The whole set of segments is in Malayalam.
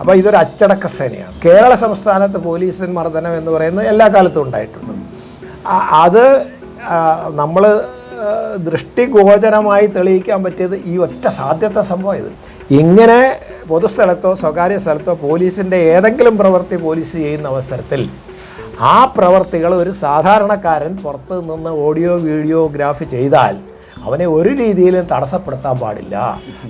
അപ്പോൾ ഇതൊരു അച്ചടക്ക സേനയാണ്. കേരള സംസ്ഥാനത്ത് പോലീസിൻ മർദ്ദനം എന്ന് പറയുന്നത് എല്ലാ കാലത്തും ഉണ്ടായിട്ടുണ്ട്. അത് നമ്മൾ ദൃഷ്ടിഗോചരമായി തെളിയിക്കാൻ പറ്റിയത് ഈ ഒറ്റ സാധ്യത സംഭവം ഇത്. ഇങ്ങനെ പൊതുസ്ഥലത്തോ സ്വകാര്യ സ്ഥലത്തോ പോലീസിന്റെ ഏതെങ്കിലും പ്രവൃത്തി പോലീസ് ചെയ്യുന്ന അവസരത്തിൽ ആ പ്രവർത്തികൾ ഒരു സാധാരണക്കാരൻ പുറത്ത് നിന്ന് ഓഡിയോ വീഡിയോഗ്രാഫി ചെയ്താൽ അവനെ ഒരു രീതിയിലും തടസ്സപ്പെടുത്താൻ പാടില്ല.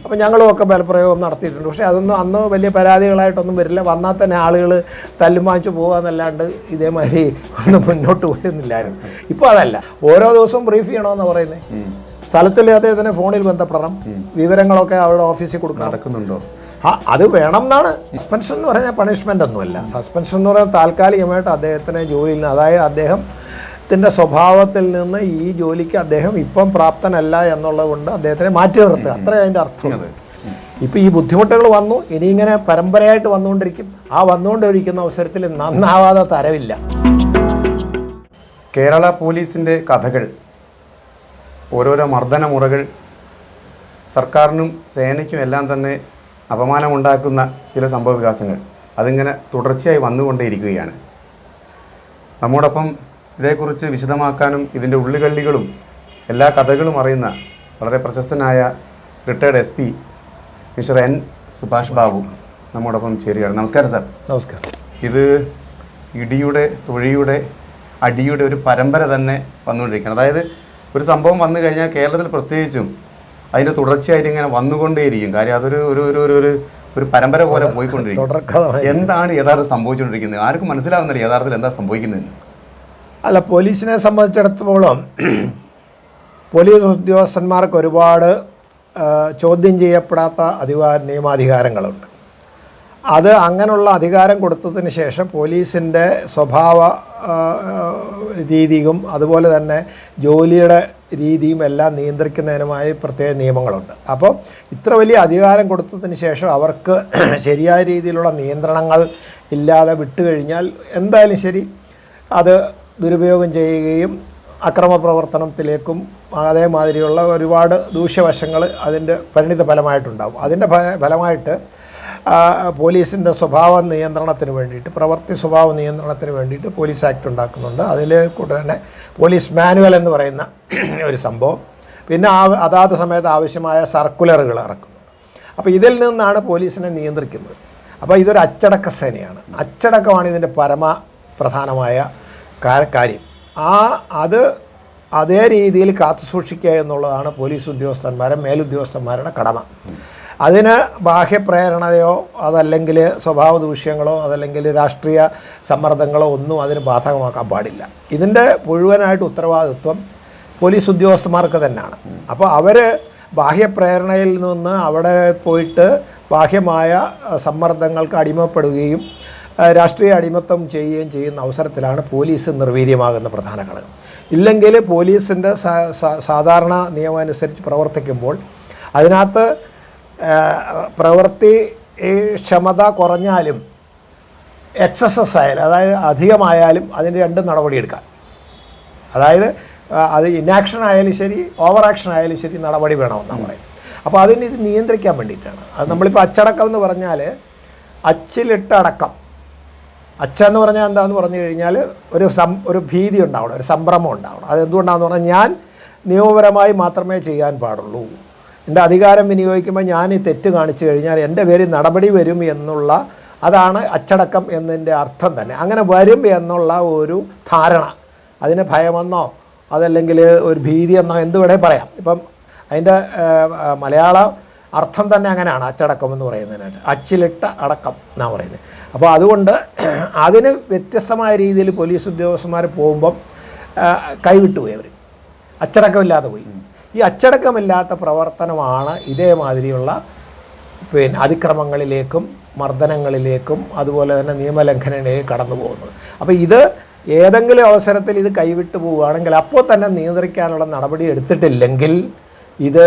അപ്പം ഞങ്ങളുമൊക്കെ ബലപ്രയോഗം നടത്തിയിട്ടുണ്ട്. പക്ഷേ അതൊന്നും അന്ന് വലിയ പരാതികളായിട്ടൊന്നും വരില്ല. വന്നാൽ തന്നെ ആളുകൾ തല്ലും വാങ്ങിച്ചു പോകാന്നല്ലാണ്ട് ഇതേമാതിരി ഒന്നും മുന്നോട്ട് പോയിരുന്നില്ലായിരുന്നു. ഇപ്പോൾ അതല്ല. ഓരോ ദിവസവും ബ്രീഫ് ചെയ്യണമെന്ന് പറയുന്നത് സ്ഥലത്തിൽ അദ്ദേഹത്തിന് ഫോണിൽ ബന്ധപ്പെടണം. വിവരങ്ങളൊക്കെ അവരുടെ ഓഫീസിൽ കൊടുക്കണം. നടക്കുന്നുണ്ടോ? ആ അത് വേണം എന്നാണ് സസ്പെൻഷൻ എന്ന് പറഞ്ഞാൽ പണിഷ്മെന്റ് ഒന്നുമല്ല. സസ്പെൻഷൻ എന്ന് പറഞ്ഞാൽ താൽക്കാലികമായിട്ട് അദ്ദേഹത്തിനെ ജോലിയിൽ നിന്ന് അതായത് അദ്ദേഹത്തിന്റെ സ്വഭാവത്തിൽ നിന്ന് ഈ ജോലിക്ക് അദ്ദേഹം ഇപ്പം പ്രാപ്തനല്ല എന്നുള്ളത് കൊണ്ട് അദ്ദേഹത്തിനെ മാറ്റി നിർത്തുക. അത്രേ അതിന്റെ അർത്ഥം. ഇപ്പം ഈ ബുദ്ധിമുട്ടുകൾ വന്നു ഇനി ഇങ്ങനെ പരമ്പരയായിട്ട് വന്നുകൊണ്ടിരിക്കും. ആ വന്നുകൊണ്ടിരിക്കുന്ന അവസരത്തിൽ നന്നാവാതെ തരവില്ല. കേരള പോലീസിന്റെ കഥകൾ ഓരോരോ മർദ്ദനമുറകൾ സർക്കാരിനും സേനയ്ക്കും എല്ലാം തന്നെ അപമാനമുണ്ടാക്കുന്ന ചില സംഭവ വികാസങ്ങൾ അതിങ്ങനെ തുടർച്ചയായി വന്നുകൊണ്ടേയിരിക്കുകയാണ്. നമ്മോടൊപ്പം ഇതേക്കുറിച്ച് വിശദമാക്കാനും ഇതിന്റെ ഉള്ളുകള്ളികളും എല്ലാ കഥകളും അറിയുന്ന വളരെ പ്രശസ്തനായ retired S P mister N Subhash Babu നമ്മോടൊപ്പം ചേരുകയാണ്. നമസ്കാരം സാർ. നമസ്കാരം. ഇത് ഇടിയുടെ തൊഴിയുടെ അടിയുടെ ഒരു പരമ്പര തന്നെ വന്നുകൊണ്ടിരിക്കുകയാണ്. അതായത് ഒരു സംഭവം വന്നു കഴിഞ്ഞാൽ കേരളത്തിൽ പ്രത്യേകിച്ചും അതിന്റെ തുടർച്ചയായിട്ട് ഇങ്ങനെ വന്നുകൊണ്ടേയിരിക്കും. കാര്യം അതൊരു ഒരു ഒരു ഒരു ഒരു ഒരു പരമ്പര പോലെ പോയിക്കൊണ്ടിരിക്കും. എന്താണ് യഥാർത്ഥം സംഭവിച്ചുകൊണ്ടിരിക്കുന്നത്? ആർക്കും മനസ്സിലാവുന്നില്ല യഥാർത്ഥത്തിൽ എന്താ സംഭവിക്കുന്നതെന്ന്. അല്ല പോലീസിനെ സംബന്ധിച്ചിടത്തോളം പോലീസ് ഉദ്യോഗസ്ഥന്മാർക്ക് ഒരുപാട് ചോദ്യം ചെയ്യപ്പെടാത്ത അധികാര നിയമാധികാരങ്ങളുണ്ട്. അത് അങ്ങനെയുള്ള അധികാരം കൊടുത്തതിന് ശേഷം പോലീസിന്റെ സ്വഭാവ രീതിയും അതുപോലെ തന്നെ ജോലിയുടെ രീതിയും എല്ലാം നിയന്ത്രിക്കുന്നതിനുമായി പ്രത്യേക നിയമങ്ങളുണ്ട്. അപ്പോൾ ഇത്ര വലിയ അധികാരം കൊടുത്തതിന് ശേഷം അവർക്ക് ശരിയായ രീതിയിലുള്ള നിയന്ത്രണങ്ങൾ ഇല്ലാതെ വിട്ടുകഴിഞ്ഞാൽ എന്തായാലും ശരി. അത് ദുരുപയോഗം ചെയ്യുകയും അക്രമ പ്രവർത്തനത്തിലേക്കും അതേമാതിരിയുള്ള ഒരുപാട് ദൂഷ്യവശങ്ങൾ അതിന്റെ പരിണിത ഫലമായിട്ടുണ്ടാകും അതിന്റെ ഫലമായിട്ട് പോലീസിന്റെ സ്വഭാവ നിയന്ത്രണത്തിന് വേണ്ടിയിട്ട് പ്രവൃത്തി സ്വഭാവ നിയന്ത്രണത്തിന് വേണ്ടിയിട്ട് പോലീസ് ആക്ട് ഉണ്ടാക്കുന്നുണ്ട്. അതിൽ കൂടെ പോലീസ് മാനുവൽ എന്ന് പറയുന്ന ഒരു സംഭവം. പിന്നെ ആ അതാത് സമയത്ത് ആവശ്യമായ സർക്കുലറുകൾ ഇറക്കുന്നു. അപ്പോൾ ഇതിൽ നിന്നാണ് പോലീസിനെ നിയന്ത്രിക്കുന്നത്. അപ്പോൾ ഇതൊരു അച്ചടക്ക സേനയാണ്. അച്ചടക്കമാണ് ഇതിന്റെ പരമ പ്രധാനമായ കാര്യം ആ അത് അതേ രീതിയിൽ കാത്തു സൂക്ഷിക്കുക എന്നുള്ളതാണ് പോലീസ് ഉദ്യോഗസ്ഥന്മാരെ മേലുദ്യോഗസ്ഥന്മാരുടെ കടമ. അതിന് ബാഹ്യപ്രേരണയോ അതല്ലെങ്കിൽ സ്വഭാവ ദൂഷ്യങ്ങളോ അതല്ലെങ്കിൽ രാഷ്ട്രീയ സമ്മർദ്ദങ്ങളോ ഒന്നും അതിന് ബാധകമാക്കാൻ പാടില്ല. ഇതിന്റെ മുഴുവനായിട്ട് ഉത്തരവാദിത്വം പോലീസ് ഉദ്യോഗസ്ഥന്മാർക്ക് തന്നെയാണ്. അപ്പോൾ അവർ ബാഹ്യപ്രേരണയിൽ നിന്ന് അവിടെ പോയിട്ട് ബാഹ്യമായ സമ്മർദ്ദങ്ങൾക്ക് അടിമപ്പെടുകയും രാഷ്ട്രീയ അടിമത്തം ചെയ്യുകയും ചെയ്യുന്ന അവസരത്തിലാണ് പോലീസ് നിർവീര്യമാകുന്ന പ്രധാന ഘടകം. ഇല്ലെങ്കിൽ പോലീസിന്റെ സാധാരണ നിയമം അനുസരിച്ച് പ്രവർത്തിക്കുമ്പോൾ അതിനകത്ത് പ്രവൃത്തി ക്ഷമത കുറഞ്ഞാലും എക്സസസ് ആയാലും അതായത് അധികമായാലും അതിന് രണ്ട് നടപടിയെടുക്കാം. അതായത് അത് ഇനാക്ഷൻ ആയാലും ശരി ഓവർ ആക്ഷൻ ആയാലും ശരി നടപടി വേണമെന്നാണ് പറയുന്നത്. അപ്പോൾ അതിന് ഇത് നിയന്ത്രിക്കാൻ വേണ്ടിയിട്ടാണ്. അത് നമ്മളിപ്പോൾ അച്ചടക്കം എന്ന് പറഞ്ഞാൽ അച്ചിലിട്ട അടക്കം അച്ഛ എന്ന് പറഞ്ഞാൽ എന്താണെന്ന് പറഞ്ഞു കഴിഞ്ഞാൽ ഒരു സം ഒരു ഭീതി ഉണ്ടാവണം ഒരു സംഭ്രമം ഉണ്ടാവണം. അത് എന്തുകൊണ്ടാണെന്ന് പറഞ്ഞാൽ ഞാൻ നിയമപരമായി മാത്രമേ ചെയ്യാൻ പാടുള്ളൂ. എന്റെ അധികാരം വിനിയോഗിക്കുമ്പോൾ ഞാൻ ഈ തെറ്റ് കാണിച്ചു കഴിഞ്ഞാൽ എന്റെ പേരിൽ നടപടി വരും എന്നുള്ള അതാണ് അച്ചടക്കം എന്നതിന്റെ അർത്ഥം തന്നെ. അങ്ങനെ വരും എന്നുള്ള ഒരു ധാരണ. അതിന് ഭയമെന്നോ അതല്ലെങ്കിൽ ഒരു ഭീതി എന്നോ എന്ത് വേണേൽ പറയാം. ഇപ്പം അതിന്റെ മലയാള അർത്ഥം തന്നെ അങ്ങനെയാണ് അച്ചടക്കം എന്ന് പറയുന്നതിനായിട്ട്. അച്ചിലിട്ട അടക്കം എന്നാണ് പറയുന്നത്. അപ്പോൾ അതുകൊണ്ട് അതിന് വ്യത്യസ്തമായ രീതിയിൽ പോലീസ് ഉദ്യോഗസ്ഥന്മാർ പോകുമ്പം കൈവിട്ടുപോയി അവർ അച്ചടക്കമില്ലാതെ പോയി. ഈ അച്ചടക്കമില്ലാത്ത പ്രവർത്തനമാണ് ഇതേമാതിരിയുള്ള പിന്നെ അതിക്രമങ്ങളിലേക്കും മർദ്ദനങ്ങളിലേക്കും അതുപോലെ തന്നെ നിയമലംഘനങ്ങളിലേക്ക് കടന്നു പോകുന്നത്. അപ്പോൾ ഇത് ഏതെങ്കിലും അവസരത്തിൽ ഇത് കൈവിട്ടു പോവുകയാണെങ്കിൽ അപ്പോൾ തന്നെ നിയന്ത്രിക്കാനുള്ള നടപടി എടുത്തിട്ടില്ലെങ്കിൽ ഇത്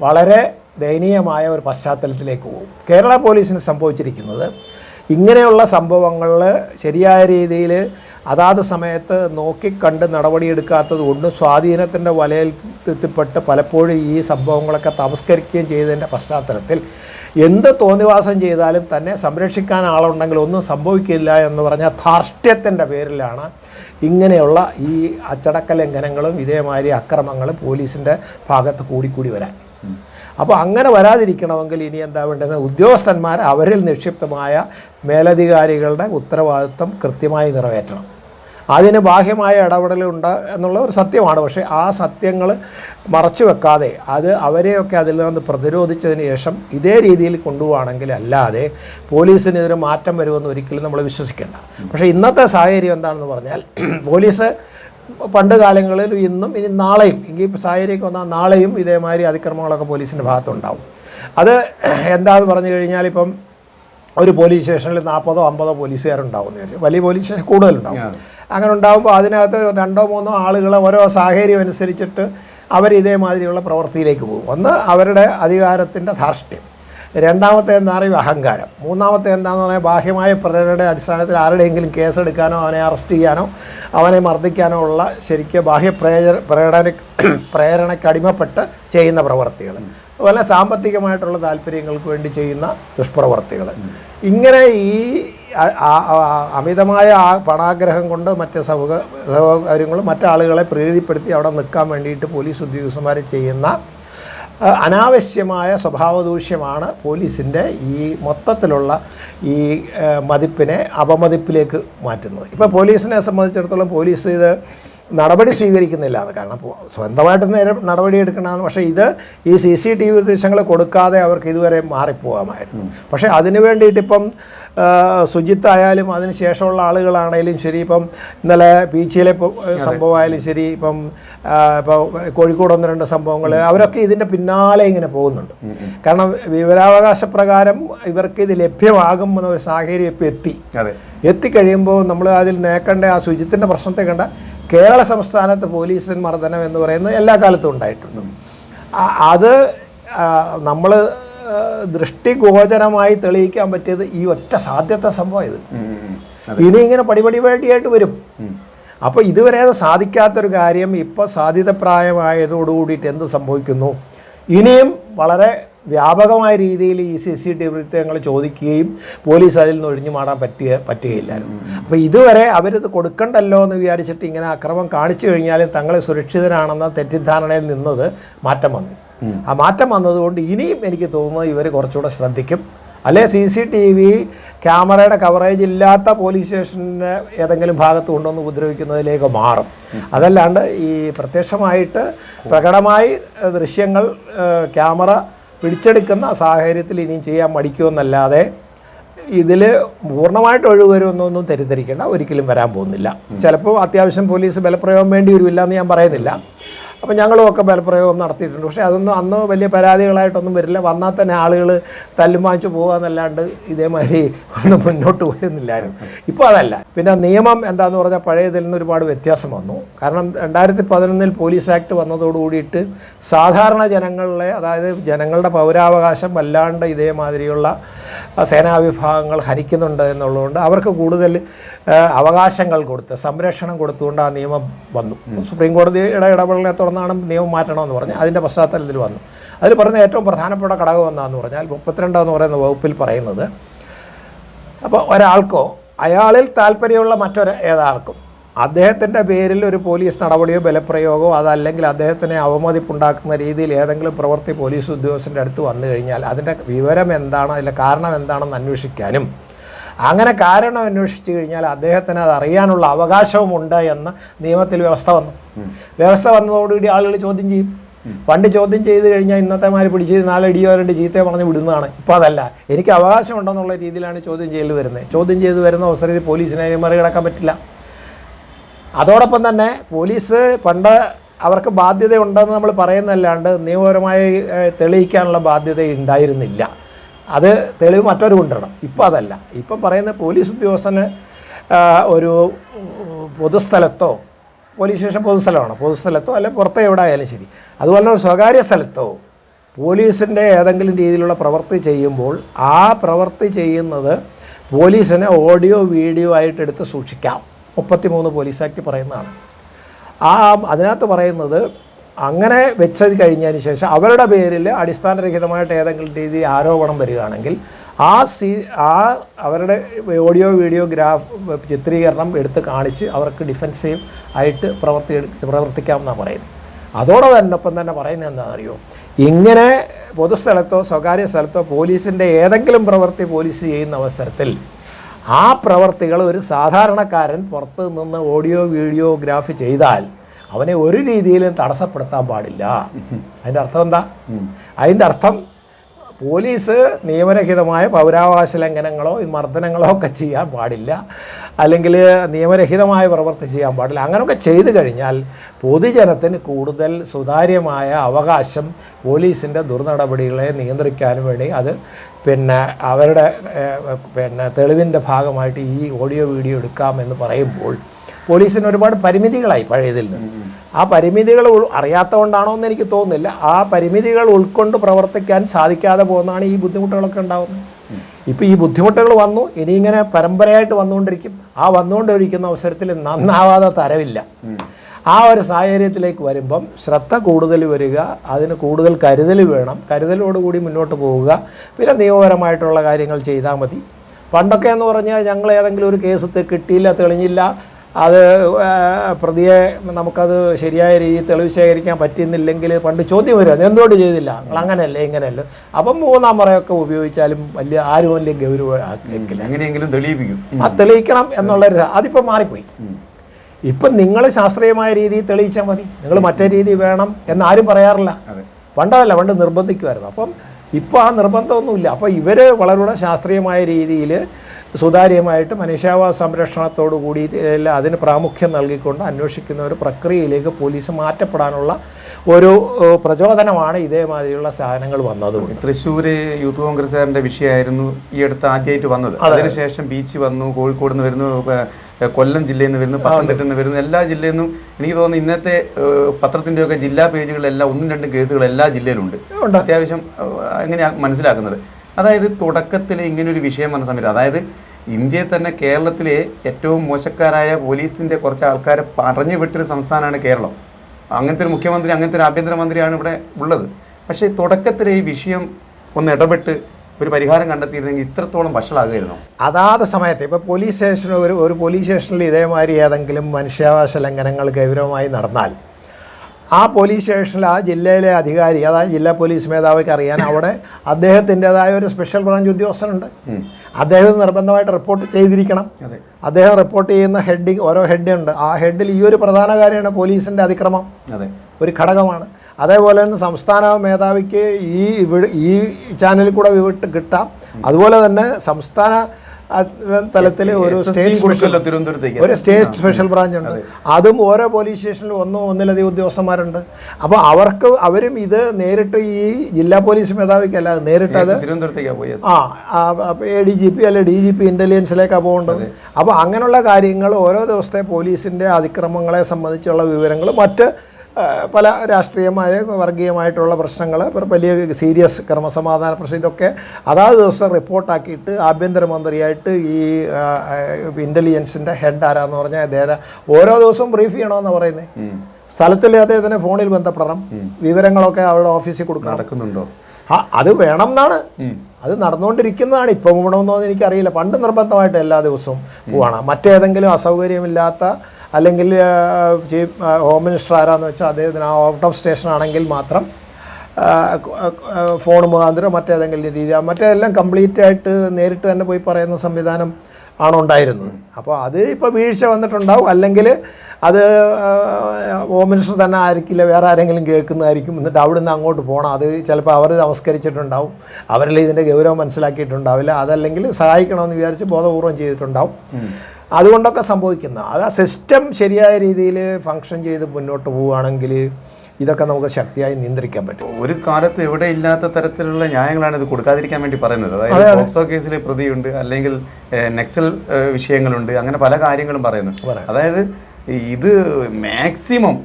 വളരെ ദയനീയമായ ഒരു പശ്ചാത്തലത്തിലേക്ക് പോകും. കേരള പോലീസിന് സംഭവിച്ചിരിക്കുന്നത് ഇങ്ങനെയുള്ള സംഭവങ്ങളിൽ ശരിയായ രീതിയിൽ അതാത് സമയത്ത് നോക്കിക്കണ്ട് നടപടിയെടുക്കാത്തത് കൊണ്ട് സ്വാധീനത്തിന്റെ വലയിൽ എത്തിപ്പെട്ട് പലപ്പോഴും ഈ സംഭവങ്ങളൊക്കെ തമസ്കരിക്കുകയും ചെയ്തതിന്റെ പശ്ചാത്തലത്തിൽ എന്ത് തോന്നിവാസം ചെയ്താലും തന്നെ സംരക്ഷിക്കാൻ ആളുണ്ടെങ്കിൽ ഒന്നും സംഭവിക്കില്ല എന്ന് പറഞ്ഞ ധാർഷ്ട്യത്തിന്റെ പേരിലാണ് ഇങ്ങനെയുള്ള ഈ അച്ചടക്ക ലംഘനങ്ങളും ഇതേമാതിരി അക്രമങ്ങളും പോലീസിന്റെ ഭാഗത്ത് കൂടിക്കൂടി വരാൻ. അപ്പോൾ അങ്ങനെ വരാതിരിക്കണമെങ്കിൽ ഇനി എന്താ വേണ്ടത്? ഉദ്യോഗസ്ഥന്മാർ അവരിൽ നിക്ഷിപ്തമായ മേലധികാരികളുടെ ഉത്തരവാദിത്വം കൃത്യമായി നിറവേറ്റണം. അതിന് ബാഹ്യമായ ഇടപെടലുണ്ട് എന്നുള്ള ഒരു സത്യമാണ്. പക്ഷേ ആ സത്യങ്ങൾ മറച്ചു വെക്കാതെ അത് അവരെയൊക്കെ അതിൽ നിന്ന് പ്രതിരോധിച്ചതിന് ശേഷം ഇതേ രീതിയിൽ കൊണ്ടുപോവാണെങ്കിൽ അല്ലാതെ പോലീസിനെതിരെ മാറ്റം വരുമെന്ന് ഒരിക്കലും നമ്മൾ വിശ്വസിക്കേണ്ട. പക്ഷേ ഇന്നത്തെ സാഹചര്യം എന്താണെന്ന് പറഞ്ഞാൽ പോലീസ് പണ്ട് കാലങ്ങളിൽ ഇന്നും ഇനി നാളെയും എങ്കിൽ സാഹചര്യമൊക്കെ വന്നാൽ നാളെയും ഇതേമാതിരി അതിക്രമങ്ങളൊക്കെ പോലീസിന്റെ ഭാഗത്തുണ്ടാവും. അത് എന്താന്ന് പറഞ്ഞു കഴിഞ്ഞാൽ ഇപ്പം ഒരു പോലീസ് സ്റ്റേഷനിൽ നാൽപ്പതോ അമ്പതോ പോലീസുകാരുണ്ടാവും എന്ന് വെച്ചാൽ വലിയ പോലീസ് സ്റ്റേഷൻ കൂടുതലുണ്ടാവും. അങ്ങനെ ഉണ്ടാകുമ്പോൾ അതിനകത്ത് രണ്ടോ മൂന്നോ ആളുകൾ ഓരോ സാഹചര്യം അനുസരിച്ചിട്ട് അവർ ഇതേമാതിരിയുള്ള പ്രവൃത്തിയിലേക്ക് പോകും. ഒന്ന് അവരുടെ അധികാരത്തിന്റെ ധാർഷ്ട്യം. രണ്ടാമത്തെ എന്താ പറയുക അഹങ്കാരം. മൂന്നാമത്തെ എന്താണെന്ന് പറഞ്ഞാൽ ബാഹ്യമായ പ്രേരണയുടെ അടിസ്ഥാനത്തിൽ ആരുടെയെങ്കിലും കേസെടുക്കാനോ അവനെ അറസ്റ്റ് ചെയ്യാനോ അവനെ മർദ്ദിക്കാനോ ഉള്ള ശരിക്കും ബാഹ്യ പ്രേര പ്രേരണ പ്രേരണക്കടിമപ്പെട്ട് ചെയ്യുന്ന പ്രവർത്തികൾ. അതുപോലെ സാമ്പത്തികമായിട്ടുള്ള താല്പര്യങ്ങൾക്ക് വേണ്ടി ചെയ്യുന്ന ദുഷ്പ്രവർത്തികൾ. ഇങ്ങനെ ഈ അമിതമായ ആ പണാഗ്രഹം കൊണ്ട് മറ്റ് സൗക സൗകര്യങ്ങളും മറ്റാളുകളെ പ്രേരിപ്പെടുത്തി അവിടെ നിൽക്കാൻ വേണ്ടിയിട്ട് പോലീസ് ഉദ്യോഗസ്ഥന്മാർ ചെയ്യുന്ന അനാവശ്യമായ സ്വഭാവദൂഷ്യമാണ് പോലീസിന്റെ ഈ മൊത്തത്തിലുള്ള ഈ മതിപ്പിനെ അപമതിപ്പിലേക്ക് മാറ്റുന്നത്. ഇപ്പോൾ പോലീസിനെ സംബന്ധിച്ചിടത്തോളം പോലീസ് ഇത് നടപടി സ്വീകരിക്കുന്നില്ല. അത് കാരണം സ്വന്തമായിട്ട് നേരെ നടപടി എടുക്കണമെന്ന്. പക്ഷേ ഇത് ഈ സി സി ടി വി ദൃശ്യങ്ങൾ കൊടുക്കാതെ അവർക്ക് ഇതുവരെ മാറിപ്പോകാമായിരുന്നു പക്ഷേ അതിന് വേണ്ടിയിട്ട് ഇപ്പം ആ, സുജിത്ത് ആയാലും അതിന് ശേഷമുള്ള ആളുകളാണേലും ശരി ഇപ്പം ഇന്നലെ ബീച്ചിലെ സംഭവമായാലും ശരി ഇപ്പം ഇപ്പോൾ കോഴിക്കോട് ഒന്ന് രണ്ട് സംഭവങ്ങൾ അവരൊക്കെ ഇതിന്റെ പിന്നാലെ ഇങ്ങനെ പോകുന്നുണ്ട്. കാരണം വിവരാവകാശ പ്രകാരം ഇവർക്ക് ഇത് ലഭ്യമാകുമെന്ന ഒരു സാഹചര്യം ഇപ്പോൾ എത്തി. അതെ. എത്തിക്കഴിയുമ്പോൾ നമ്മൾ അതിൽ നേക്കേണ്ട ആ ശുചിത്തിന്റെ പ്രശ്നത്തെ കണ്ട കേരള സംസ്ഥാനത്ത് പോലീസ് മർദ്ദനം എന്ന് പറയുന്നത് എല്ലാ കാലത്തും ഉണ്ടായിട്ടുണ്ട്. അത് നമ്മൾ ദൃഷ്ടിഗോചരമായി തെളിയിക്കാൻ പറ്റിയത് ഈ ഒറ്റ സാധ്യത സംഭവം ഇത്. ഇനി ഇങ്ങനെ പടിപടി വേണ്ടിയായിട്ട് വരും അപ്പോൾ ഇതുവരെ അത് സാധിക്കാത്തൊരു കാര്യം ഇപ്പോൾ സാധ്യതപ്രായമായതോടുകൂടിയിട്ട് എന്ത് സംഭവിക്കുന്നു? ഇനിയും വളരെ വ്യാപകമായ രീതിയിൽ ഈ സി സി ടി വി വൃത്തങ്ങൾ ചോദിക്കുകയും പോലീസ് അതിൽ നിന്ന് ഒഴിഞ്ഞു മാറാൻ പറ്റുക പറ്റുകയില്ലായിരുന്നു. അപ്പോൾ ഇതുവരെ അവരിത് കൊടുക്കണ്ടല്ലോ എന്ന് വിചാരിച്ചിട്ട് ഇങ്ങനെ അക്രമം കാണിച്ചു കഴിഞ്ഞാലും തങ്ങളെ സുരക്ഷിതരാണെന്ന തെറ്റിദ്ധാരണയിൽ നിന്നത് മാറ്റം വന്നു. ആ മാറ്റം വന്നതുകൊണ്ട് ഇനിയും എനിക്ക് തോന്നുന്നത് ഇവർ കുറച്ചുകൂടെ ശ്രദ്ധിക്കും. അല്ലെ സി സി ടി വി ക്യാമറയുടെ കവറേജ് ഇല്ലാത്ത പോലീസ് സ്റ്റേഷന്റെ ഏതെങ്കിലും ഭാഗത്ത് കൊണ്ടുവന്ന് ഉപദ്രവിക്കുന്നതിലേക്ക് മാറും. അതല്ലാണ്ട് ഈ പ്രത്യക്ഷമായിട്ട് പ്രകടമായി ദൃശ്യങ്ങൾ ക്യാമറ പിടിച്ചെടുക്കുന്ന സാഹചര്യത്തിൽ ഇനിയും ചെയ്യാൻ മടിക്കുമെന്നല്ലാതെ ഇതിൽ പൂർണമായിട്ട് ഒഴിവരുമെന്നൊന്നും തെറ്റിദ്ധരിക്കേണ്ട ഒരിക്കലും വരാൻ പോകുന്നില്ല. ചിലപ്പോൾ അത്യാവശ്യം പോലീസ് ബലപ്രയോഗം വേണ്ടി വരില്ല എന്ന് ഞാൻ പറയുന്നില്ല. അപ്പം ഞങ്ങളും ഒക്കെ ബലപ്രയോഗം നടത്തിയിട്ടുണ്ട്. പക്ഷേ അതൊന്നും അന്ന് വലിയ പരാതികളായിട്ടൊന്നും വരില്ല. വന്നാൽ തന്നെ ആളുകൾ തല്ലും വാങ്ങിച്ചു പോകാന്നല്ലാണ്ട് ഇതേമാതിരി ഒന്നും മുന്നോട്ട് വരുന്നില്ലായിരുന്നു ഇപ്പോൾ അതല്ല. പിന്നെ നിയമം എന്താന്ന് പറഞ്ഞാൽ പഴയതിൽ നിന്ന് ഒരുപാട് വ്യത്യാസം വന്നു. കാരണം രണ്ടായിരത്തി പതിനൊന്നിൽ പോലീസ് ആക്ട് വന്നതോടുകൂടിയിട്ട് സാധാരണ ജനങ്ങളിലെ അതായത് ജനങ്ങളുടെ പൗരാവകാശം വല്ലാണ്ട് ഇതേമാതിരിയുള്ള സേനാ വിഭാഗങ്ങൾ ഹരിക്കുന്നുണ്ട് എന്നുള്ളതുകൊണ്ട് അവർക്ക് കൂടുതൽ അവകാശങ്ങൾ കൊടുത്ത് സംരക്ഷണം കൊടുത്തുകൊണ്ട് ആ നിയമം വന്നു. സുപ്രീം കോടതിയുടെ ഇടപെടലിനെ തുടർന്നാണ് നിയമം മാറ്റണമെന്ന് പറഞ്ഞ് അതിന്റെ പശ്ചാത്തലത്തിൽ വന്നു. അതിൽ പറഞ്ഞ ഏറ്റവും പ്രധാനപ്പെട്ട ഘടകം എന്താണെന്ന് പറഞ്ഞാൽ മുപ്പത്തിരണ്ട് എന്ന് പറയുന്ന വകുപ്പിൽ പറയുന്നത് അപ്പോൾ ഒരാൾക്കോ അയാളിൽ താല്പര്യമുള്ള മറ്റൊരു ഏതാൾക്കും അദ്ദേഹത്തിന്റെ പേരിൽ ഒരു പോലീസ് നടപടിയോ ബലപ്രയോഗമോ അതല്ലെങ്കിൽ അദ്ദേഹത്തിനെ അവമതിപ്പുണ്ടാക്കുന്ന രീതിയിൽ ഏതെങ്കിലും പ്രവൃത്തി പോലീസ് ഉദ്യോഗസ്ഥന്റെ അടുത്ത് വന്നു കഴിഞ്ഞാൽ അതിന്റെ വിവരം എന്താണ് അതിന്റെ കാരണം എന്താണെന്ന് അന്വേഷിക്കാനും. അങ്ങനെ കാരണം അന്വേഷിച്ചു കഴിഞ്ഞാൽ അദ്ദേഹത്തിന് അത് അറിയാനുള്ള അവകാശവുമുണ്ട് എന്ന് നിയമത്തിൽ വ്യവസ്ഥ വന്നു. വ്യവസ്ഥ വന്നതോടുകൂടി ആളുകൾ ചോദ്യം ചെയ്യും. പണ്ട് ചോദ്യം ചെയ്ത് കഴിഞ്ഞാൽ ഇന്നത്തെ മാതിരി പിടിച്ച് നാലടിയോ രണ്ട് ചീത്ത പറഞ്ഞ് വിടുന്നതാണ്. ഇപ്പോൾ അതല്ല. എനിക്ക് അവകാശമുണ്ടെന്നുള്ള രീതിയിലാണ് ചോദ്യം ചെയ്യൽ വരുന്നത്. ചോദ്യം ചെയ്ത് വരുന്ന അവസരത്തിൽ പോലീസിനെ മറികടക്കാൻ പറ്റില്ല. അതോടൊപ്പം തന്നെ പോലീസ് പണ്ട് അവർക്ക് ബാധ്യതയുണ്ടെന്ന് നമ്മൾ പറയുന്നതല്ലാണ്ട് നിയമപരമായി തെളിയിക്കാനുള്ള ബാധ്യത ഉണ്ടായിരുന്നില്ല അത് തെളിവ് മറ്റൊരു കൊണ്ടുവരണം. ഇപ്പം അതല്ല. ഇപ്പം പറയുന്ന പോലീസ് ഉദ്യോഗസ്ഥന് ഒരു പൊതുസ്ഥലത്തോ പോലീസ് സ്റ്റേഷൻ പൊതുസ്ഥലമാണ്? പൊതുസ്ഥലത്തോ അല്ലെങ്കിൽ പുറത്തോ എവിടെ ആയാലും ശരി. അതുപോലെ ഒരു സ്വകാര്യ സ്ഥലത്തോ പോലീസിന്റെ ഏതെങ്കിലും രീതിയിലുള്ള പ്രവൃത്തി ചെയ്യുമ്പോൾ ആ പ്രവൃത്തി ചെയ്യുന്നത് പോലീസിനെ ഓഡിയോ വീഡിയോ ആയിട്ട് എടുത്ത് സൂക്ഷിക്കാം. മുപ്പത്തിമൂന്ന് പോലീസ് ആക്ട് പറയുന്നതാണ്. ആ അതിനകത്ത് പറയുന്നത് അങ്ങനെ വെച്ചത് കഴിഞ്ഞതിന് ശേഷം അവരുടെ പേരിൽ അടിസ്ഥാനരഹിതമായിട്ട് ഏതെങ്കിലും രീതി ആരോപണം വരികയാണെങ്കിൽ ആ സി ആ അവരുടെ ഓഡിയോ വീഡിയോ ഗ്രാഫ് ചിത്രീകരണം എടുത്ത് കാണിച്ച് അവർക്ക് ഡിഫൻസീവ് ആയിട്ട് പ്രവർത്തി പ്രവർത്തിക്കാമെന്നാണ് പറയുന്നത്. അതോടെ തന്നെ ഒപ്പം തന്നെ പറയുന്നത് എന്താണെന്നറിയോ? ഇങ്ങനെ പൊതുസ്ഥലത്തോ സ്വകാര്യ സ്ഥലത്തോ പോലീസിന്റെ ഏതെങ്കിലും പ്രവൃത്തി പോലീസ് ചെയ്യുന്ന അവസരത്തിൽ ആ പ്രവർത്തികൾ ഒരു സാധാരണക്കാരൻ പുറത്ത് നിന്ന് ഓഡിയോ വീഡിയോഗ്രാഫി ചെയ്താൽ അവനെ ഒരു രീതിയിലും തടസ്സപ്പെടുത്താൻ പാടില്ല. അതിന്റെ അർത്ഥം എന്താ? അതിന്റെ അർത്ഥം പോലീസ് നിയമരഹിതമായ പൗരാവകാശ ലംഘനങ്ങളോ മർദ്ദനങ്ങളോ ഒക്കെ ചെയ്യാൻ പാടില്ല. അല്ലെങ്കിൽ നിയമരഹിതമായ പ്രവർത്തി ചെയ്യാൻ പാടില്ല. അങ്ങനെയൊക്കെ ചെയ്തു കഴിഞ്ഞാൽ പൊതുജനത്തിന് കൂടുതൽ സുതാര്യമായ അവകാശം പോലീസിന്റെ ദുർനടപടികളെ നിയന്ത്രിക്കാൻ വേണ്ടി അത് പിന്നെ അവരുടെ പിന്നെ തെളിവിന്റെ ഭാഗമായിട്ട് ഈ ഓഡിയോ വീഡിയോ എടുക്കാമെന്ന് പറയുമ്പോൾ പോലീസിന് ഒരുപാട് പരിമിതികളായി പഴയതിൽ നിന്ന്. ആ പരിമിതികൾ അറിയാത്തതുകൊണ്ടാണോ എന്ന് എനിക്ക് തോന്നുന്നില്ല. ആ പരിമിതികൾ ഉൾക്കൊണ്ട് പ്രവർത്തിക്കാൻ സാധിക്കാതെ പോകുന്നതാണ് ഈ ബുദ്ധിമുട്ടുകളൊക്കെ ഉണ്ടാകുന്നത് ഇപ്പം ഈ ബുദ്ധിമുട്ടുകൾ വന്നു ഇനി ഇങ്ങനെ പരമ്പരയായിട്ട് വന്നുകൊണ്ടിരിക്കും. ആ വന്നുകൊണ്ടിരിക്കുന്ന അവസരത്തിൽ നന്നാവാതെ തരവില്ല. ആ ഒരു സാഹചര്യത്തിലേക്ക് വരുമ്പം ശ്രദ്ധ കൂടുതൽ വരിക അതിന് കൂടുതൽ കരുതൽ വേണം. കരുതലോടുകൂടി മുന്നോട്ട് പോവുക. പിന്നെ നിയമപരമായിട്ടുള്ള കാര്യങ്ങൾ ചെയ്താൽ മതി. പണ്ടൊക്കെ എന്ന് പറഞ്ഞാൽ ഞങ്ങൾ ഏതെങ്കിലും ഒരു കേസ് കിട്ടിയില്ല തെളിഞ്ഞില്ല. അത് പ്രതിയെ നമുക്കത് ശരിയായ രീതിയിൽ തെളിവ് ശേഖരിക്കാൻ പറ്റുന്നില്ലെങ്കിൽ പണ്ട് ചോദ്യം വരും എന്തുകൊണ്ട് ചെയ്തില്ല? നിങ്ങൾ അങ്ങനെയല്ലേ ഇങ്ങനെയല്ലേ. അപ്പം മൂന്നാം മുറയൊക്കെ ഉപയോഗിച്ചാലും വലിയ ആരും വലിയ ഗൗരവം എങ്കിലും എങ്ങനെയെങ്കിലും തെളിയിപ്പിക്കും. ആ തെളിയിക്കണം എന്നുള്ള ഒരു അതിപ്പോൾ മാറിപ്പോയി. ഇപ്പം നിങ്ങൾ ശാസ്ത്രീയമായ രീതിയിൽ തെളിയിച്ചാൽ മതി. നിങ്ങൾ മറ്റേ രീതി വേണം എന്നാരും പറയാറില്ല. അതെ. പണ്ടല്ല പണ്ട് നിർബന്ധിക്കുമായിരുന്നു അപ്പം ഇപ്പോൾ ആ നിർബന്ധമൊന്നുമില്ല. അപ്പോൾ ഇവർ വളരെ ശാസ്ത്രീയമായ രീതിയിൽ സുതാര്യമായിട്ട് മനുഷ്യാവകാശ സംരക്ഷണത്തോടു കൂടി എല്ലാം അതിന് പ്രാമുഖ്യം നൽകിക്കൊണ്ട് അന്വേഷിക്കുന്ന ഒരു പ്രക്രിയയിലേക്ക് പോലീസ് മാറ്റപ്പെടാനുള്ള ഒരു പ്രചോദനമാണ് ഇതേമാതിരിയുള്ള സാധനങ്ങൾ വന്നതുകൊണ്ട്. തൃശ്ശൂർ യൂത്ത് കോൺഗ്രസ്സുകാരന്റെ വിഷയമായിരുന്നു ഈ അടുത്ത് ആദ്യമായിട്ട് വന്നത്. അതിനുശേഷം ബീച്ച് വന്നു കോഴിക്കോട് നിന്ന് വരുന്നു കൊല്ലം ജില്ലയിൽ നിന്ന് വരുന്നു പത്തനംതിട്ടയിൽ നിന്ന് വരുന്നു. എല്ലാ ജില്ലയിൽ നിന്നും എനിക്ക് തോന്നുന്നു ഇന്നത്തെ പത്രത്തിന്റെയൊക്കെ ജില്ലാ പേജുകളെല്ലാം ഒന്നും രണ്ടും കേസുകൾ എല്ലാ ജില്ലയിലുണ്ട്. അത്യാവശ്യം എങ്ങനെയാണ് മനസ്സിലാക്കുന്നത്. അതായത് തുടക്കത്തിൽ ഇങ്ങനൊരു വിഷയം വന്ന സമയത്ത് അതായത് ഇന്ത്യയിൽ തന്നെ കേരളത്തിലെ ഏറ്റവും മോശക്കാരായ പോലീസിന്റെ കുറച്ച് ആൾക്കാരെ പറഞ്ഞു വിട്ടൊരു സംസ്ഥാനമാണ് കേരളം. അങ്ങനത്തെ ഒരു മുഖ്യമന്ത്രി അങ്ങനത്തെ ഒരു ആഭ്യന്തരമന്ത്രിയാണ് ഇവിടെ ഉള്ളത്. പക്ഷേ തുടക്കത്തിൽ ഈ വിഷയം ഒന്ന് ഇടപെട്ട് ഒരു പരിഹാരം കണ്ടെത്തിയിരുന്നെങ്കിൽ ഇത്രത്തോളം വഷളാകുമായിരുന്നു? അതാത് സമയത്ത് ഇപ്പോൾ പോലീസ് സ്റ്റേഷൻ ഒരു ഒരു പോലീസ് സ്റ്റേഷനിൽ ഇതേമാതിരി ഏതെങ്കിലും മനുഷ്യാവകാശ ലംഘനങ്ങൾ ഗൗരവമായി നടന്നാൽ ആ പോലീസ് സ്റ്റേഷനിൽ ആ ജില്ലയിലെ അധികാരി അതായത് ജില്ലാ പോലീസ് മേധാവിക്ക് അറിയാൻ അവിടെ അദ്ദേഹത്തിന്റെതായ ഒരു സ്പെഷ്യൽ ബ്രാഞ്ച് ഉദ്യോഗസ്ഥനുണ്ട്. അദ്ദേഹം നിർബന്ധമായിട്ട് റിപ്പോർട്ട് ചെയ്തിരിക്കണം. അദ്ദേഹം റിപ്പോർട്ട് ചെയ്യുന്ന ഹെഡിങ് ഓരോ ഹെഡുണ്ട് ഉണ്ട്. ആ ഹെഡിൽ ഈ ഒരു പ്രധാന കാര്യമാണ് പോലീസിന്റെ അതിക്രമം. അതെ. ഒരു ഒരു ഘടകമാണ്. അതേപോലെ തന്നെ സംസ്ഥാന മേധാവിക്ക് ഈ ഈ ചാനലിൽ കൂടെ വിട്ട് കിട്ടാം. അതുപോലെ തന്നെ സംസ്ഥാന തലത്തിൽ ഒരു സ്റ്റേറ്റ് ഒരു സ്റ്റേറ്റ് സ്പെഷ്യൽ ബ്രാഞ്ച് ഉണ്ട്. അതും. ഓരോ പോലീസ് സ്റ്റേഷനിലും ഒന്നോ ഒന്നിലധികം ഉദ്യോഗസ്ഥന്മാരുണ്ട്. അപ്പോൾ അവർക്ക് അവരും ഇത് നേരിട്ട് ഈ ജില്ലാ പോലീസ് മേധാവിക്കല്ല നേരിട്ട് അത്. ആ എ ഡി ജി പി അല്ലെ ഡി ജി പി ഇന്റലിജൻസിലേക്കാണ് പോകേണ്ടത്. അപ്പോൾ അങ്ങനെയുള്ള കാര്യങ്ങൾ ഓരോ ദിവസത്തെ പോലീസിന്റെ അതിക്രമങ്ങളെ സംബന്ധിച്ചുള്ള വിവരങ്ങൾ മറ്റ് പല രാഷ്ട്രീയമായ വർഗീയമായിട്ടുള്ള പ്രശ്നങ്ങൾ വലിയ സീരിയസ് ക്രമസമാധാന പ്രശ്നം ഇതൊക്കെ അതാത് ദിവസം റിപ്പോർട്ടാക്കിയിട്ട് ആഭ്യന്തരമന്ത്രിയായിട്ട് ഈ ഇന്റലിജൻസിന്റെ ഹെഡ് ആരാന്ന് പറഞ്ഞാൽ അദ്ദേഹം ഓരോ ദിവസവും ബ്രീഫ് ചെയ്യണമെന്ന് പറയുന്നത്. സ്ഥലത്തിൽ അദ്ദേഹത്തിന് ഫോണിൽ ബന്ധപ്പെടണം. വിവരങ്ങളൊക്കെ അവരുടെ ഓഫീസിൽ കൊടുക്കണം. നടക്കുന്നുണ്ടോ? ആ അത് വേണം എന്നാണ്. അത് നടന്നുകൊണ്ടിരിക്കുന്നതാണ്. ഇപ്പം ഗുണമെന്നോ എനിക്കറിയില്ല. പണ്ട് നിർബന്ധമായിട്ട് എല്ലാ ദിവസവും പോവാണ്. മറ്റേതെങ്കിലും അസൗകര്യമില്ലാത്ത അല്ലെങ്കിൽ ചീഫ് ഹോം മിനിസ്റ്റർ ആരാന്ന് വെച്ചാൽ അദ്ദേഹത്തിന് ആ ഔട്ട് ഓഫ് സ്റ്റേഷൻ ആണെങ്കിൽ മാത്രം ഫോൺ മുഖാന്തരം മറ്റേതെങ്കിലും രീതി മറ്റേതെല്ലാം കംപ്ലീറ്റ് ആയിട്ട് നേരിട്ട് തന്നെ പോയി പറയുന്ന സംവിധാനം ആണ് ഉണ്ടായിരുന്നത്. അപ്പോൾ അത് ഇപ്പോൾ വീഴ്ച വന്നിട്ടുണ്ടാവും. അല്ലെങ്കിൽ അത് ഹോം മിനിസ്റ്റർ തന്നെ ആയിരിക്കില്ല വേറെ ആരെങ്കിലും കേൾക്കുന്നതായിരിക്കും. എന്നിട്ട് അവിടുന്ന് അങ്ങോട്ട് പോകണം അത് ചിലപ്പോൾ അവർ നമസ്കരിച്ചിട്ടുണ്ടാവും. അവരിൽ ഇതിന്റെ ഗൗരവം മനസ്സിലാക്കിയിട്ടുണ്ടാവില്ല. അതല്ലെങ്കിൽ സഹായിക്കണമെന്ന് വിചാരിച്ച് ബോധപൂർവം ചെയ്തിട്ടുണ്ടാവും. അതുകൊണ്ടൊക്കെ സംഭവിക്കുന്ന. അത് ആ സിസ്റ്റം ശരിയായ രീതിയിൽ ഫങ്ഷൻ ചെയ്ത് മുന്നോട്ട് പോവുകയാണെങ്കിൽ ഇതൊക്കെ നമുക്ക് ശക്തിയായി നിയന്ത്രിക്കാൻ പറ്റും. ഒരു കാലത്ത് എവിടെ ഇല്ലാത്ത തരത്തിലുള്ള ന്യായങ്ങളാണ് ഇത് കൊടുക്കാതിരിക്കാൻ വേണ്ടി പറയുന്നത്. അതായത് പോക്സോ കേസിലെ പ്രതിയുണ്ട് അല്ലെങ്കിൽ നെക്സൽ വിഷയങ്ങളുണ്ട് അങ്ങനെ പല കാര്യങ്ങളും പറയുന്നു. അതായത് ഇത് മാക്സിമം